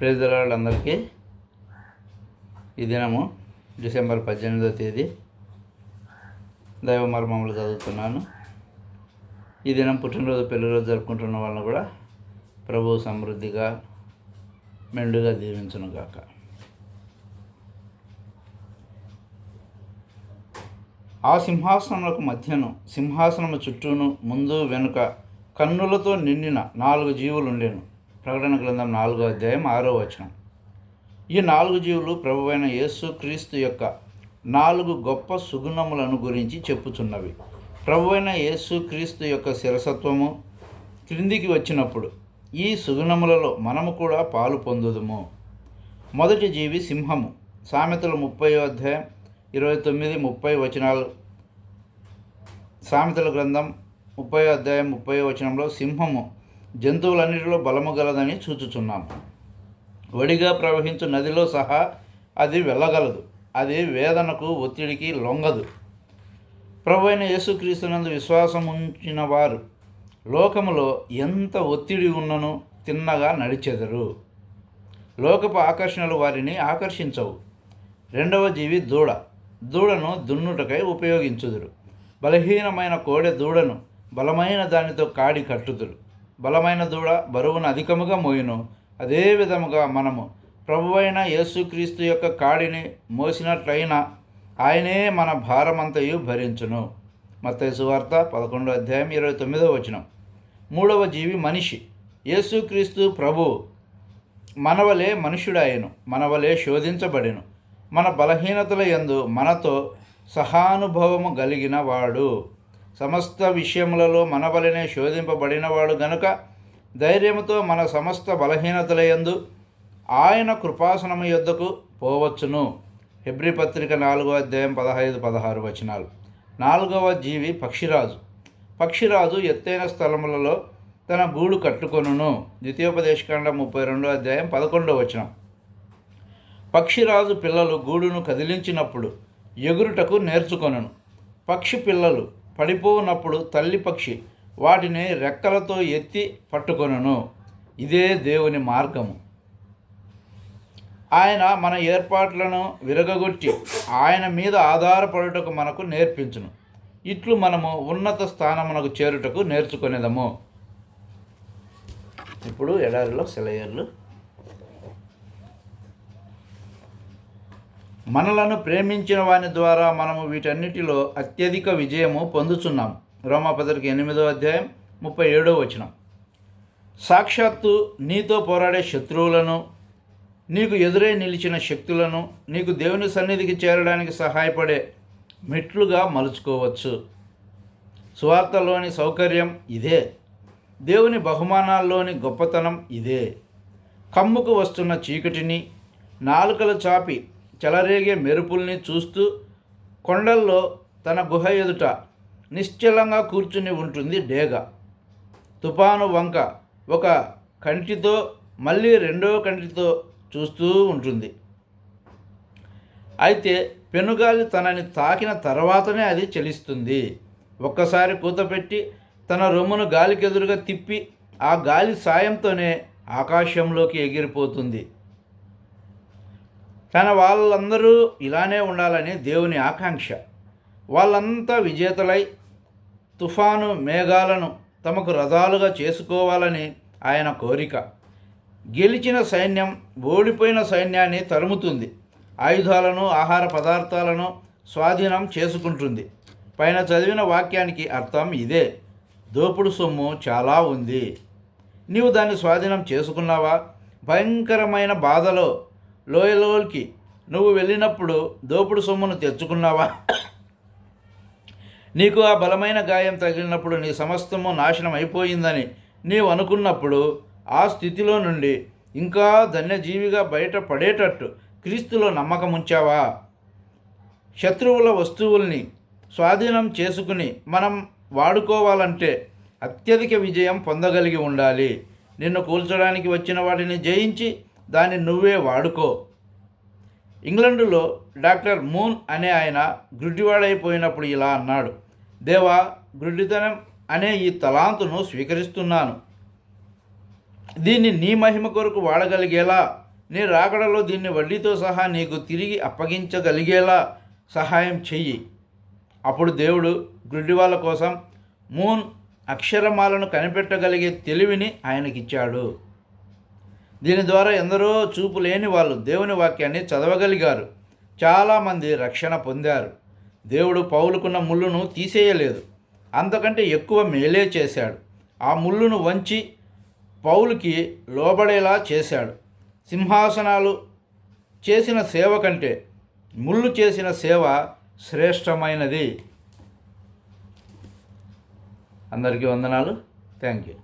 ప్రజలందరికీ ఈ దినము డిసెంబర్ పద్దెనిమిదో తేదీ. దైవ మర్మములు చదువుతున్నాను. ఈ దినం పుట్టినరోజు పెళ్ళిరోజు జరుపుకుంటున్న వాళ్ళని కూడా ప్రభు సమృద్ధిగా మెండుగా దీవించును గాక ఆ సింహాసనములకు మధ్యను సింహాసనము చుట్టూను ముందు వెనుక కన్నులతో నిండిన నాలుగు జీవులు ఉండేను ప్రకటన గ్రంథం నాలుగో అధ్యాయం ఆరో వచనం. ఈ నాలుగు జీవులు ప్రభువైన యేసు క్రీస్తు యొక్క నాలుగు గొప్ప సుగుణములను గురించి చెప్పుచున్నవి. ప్రభువైన యేసు క్రీస్తు యొక్క శిరసత్వము క్రిందికి వచ్చినప్పుడు ఈ సుగుణములలో మనము కూడా పాలు పొందుదుము. మొదటి జీవి సింహము. సామెతలు ముప్పై అధ్యాయం ఇరవై తొమ్మిది ముప్పై వచనాలు. సామెతల గ్రంథం ముప్పై అధ్యాయం ముప్పై వచనంలో సింహము జంతువులన్నిటిలో బలము గలదని చూచుచున్నాం. వడిగా ప్రవహించు నదిలో సహా అది వెళ్ళగలదు. అది వేదనకు ఒత్తిడికి లొంగదు. ప్రభు అయిన యేసుక్రీస్తునందు విశ్వాసం ఉంచిన వారు లోకములో ఎంత ఒత్తిడి ఉన్నను తిన్నగా నడిచెదరు. లోకపు ఆకర్షణలు వారిని ఆకర్షించవు. రెండవ జీవి దూడ. దూడను దున్నుటకై ఉపయోగించుదురు. బలహీనమైన కోడె దూడను బలమైన దానితో కాడి కట్టుదురు. బలమైన దూడ బరువును అధికముగా మోయును. అదే విధముగా మనము ప్రభువైన యేసుక్రీస్తు యొక్క కాడిని మోసినట్లయినా ఆయనే మన భారమంతయు భరించును. మత్తేసు వార్త పదకొండో అధ్యాయం ఇరవై తొమ్మిదో వచనం. మూడవ జీవి మనిషి. యేసుక్రీస్తు ప్రభు మనవలే మనుష్యుడాయను. మనవలే శోధించబడిను. మన బలహీనతల యందు మనతో సహానుభవము కలిగిన వాడు. సమస్త విషయములలో మనబలినే శోధింపబడినవాడు గనుక ధైర్యముతో మన సమస్త బలహీనతల యందు ఆయన కృపాసనము యొద్దకు పోవచ్చును. హెబ్రి పత్రిక నాలుగో అధ్యాయం పదహైదు పదహారు వచనాలు. నాలుగవ జీవి పక్షిరాజు. పక్షిరాజు ఎత్తైన స్థలములలో తన గూడు కట్టుకొనును. ద్వితీయోపదేశకాండ ముప్పై రెండో అధ్యాయం పదకొండవ వచనం. పక్షిరాజు పిల్లలు గూడును కదిలించినప్పుడు ఎగురుటకు నేర్చుకొనను. పక్షి పిల్లలు పడిపోనప్పుడు తల్లి పక్షి వాటిని రెక్కలతో ఎత్తి పట్టుకొనను. ఇదే దేవుని మార్గము. ఆయన మన ఏర్పాట్లను విరగగొట్టి ఆయన మీద ఆధారపడుటకు మనకు నేర్పించును. ఇట్లు మనము ఉన్నత స్థానమునకు చేరుటకు నేర్చుకునేదము. ఇప్పుడు ఎడారిలో సెలయర్లు మనలను ప్రేమించిన వాని ద్వారా మనము వీటన్నిటిలో అత్యధిక విజయము పొందుచున్నాం. రోమాపదరికి ఎనిమిదో అధ్యాయం ముప్పై ఏడో వచనం. సాక్షాత్తు నీతో పోరాడే శత్రువులను నీకు ఎదురై నిలిచిన శక్తులను నీకు దేవుని సన్నిధికి చేరడానికి సహాయపడే మెట్లుగా మలుచుకోవచ్చు. సువార్తలోని సౌకర్యం ఇదే. దేవుని బహుమానాల్లోని గొప్పతనం ఇదే. కమ్ముకు వస్తున్న చీకటిని నాలుకల చాపి చెలరేగే మెరుపుల్ని చూస్తూ కొండల్లో తన గుహ ఎదుట నిశ్చలంగా కూర్చుని ఉంటుంది డేగ. తుపాను వంక ఒక కంటితో మళ్ళీ రెండో కంటితో చూస్తూ ఉంటుంది. అయితే పెనుగాలి తనని తాకిన తర్వాతనే అది చెలిస్తుంది. ఒక్కసారి కూతపెట్టి తన రొమ్మును గాలికెదురుగా తిప్పి ఆ గాలి సాయంతోనే ఆకాశంలోకి ఎగిరిపోతుంది. తన వాళ్ళందరూ ఇలానే ఉండాలని దేవుని ఆకాంక్ష. వాళ్ళంతా విజేతలై తుఫాను మేఘాలను తమకు రథాలుగా చేసుకోవాలని ఆయన కోరిక. గెలిచిన సైన్యం ఓడిపోయిన సైన్యాన్ని తరుముతుంది. ఆయుధాలను ఆహార పదార్థాలను స్వాధీనం చేసుకుంటుంది. పైన చదివిన వాక్యానికి అర్థం ఇదే. దోపుడు సొమ్ము చాలా ఉంది. నీవు దాన్ని స్వాధీనం చేసుకున్నావా? భయంకరమైన బాధలో లోయలోకి నువ్వు వెళ్ళినప్పుడు దోపుడు సొమ్మును తెచ్చుకున్నావా? నీకు ఆ బలమైన గాయం తగిలినప్పుడు నీ సమస్తము నాశనం అయిపోయిందని నీవు అనుకున్నప్పుడు ఆ స్థితిలో నుండి ఇంకా ధన్యజీవిగా బయట పడేటట్టు క్రీస్తులో నమ్మకం ఉంచావా శత్రువుల వస్తువుల్ని స్వాధీనం చేసుకుని మనం వాడుకోవాలంటే అత్యధిక విజయం పొందగలిగి ఉండాలి. నిన్ను కూల్చడానికి వచ్చిన వాటిని జయించి దాన్ని నువ్వే వాడుకో. ఇంగ్లండులో డాక్టర్ మూన్ అనే ఆయన గ్రుడ్డివాడైపోయినప్పుడు ఇలా అన్నాడు దేవా గ్రుడ్డితనం అనే ఈ తలాంతును స్వీకరిస్తున్నాను. దీన్ని నీ మహిమ కొరకు వాడగలిగేలా నీ రాకడలో దీన్ని వడ్డీతో సహా నీకు తిరిగి అప్పగించగలిగేలా సహాయం చెయ్యి. అప్పుడు దేవుడు గుడ్డి వాళ్ళ కోసం మూన్ అక్షరమాలను కనిపెట్టగలిగే తెలివిని ఆయనకిచ్చాడు. దీని ద్వారా ఎందరో చూపు లేని వాళ్ళు దేవుని వాక్యాన్ని చదవగలిగారు. చాలామంది రక్షణ పొందారు. దేవుడు పౌలుకున్న ముళ్ళును తీసేయలేదు. అంతకంటే ఎక్కువ మేలే చేశాడు. ఆ ముళ్ళును వంచి పౌలుకి లోబడేలా చేశాడు. సింహాసనాలు చేసిన సేవ కంటే ముళ్ళు చేసిన సేవ శ్రేష్టమైనది. అందరికీ వందనాలు. Thank you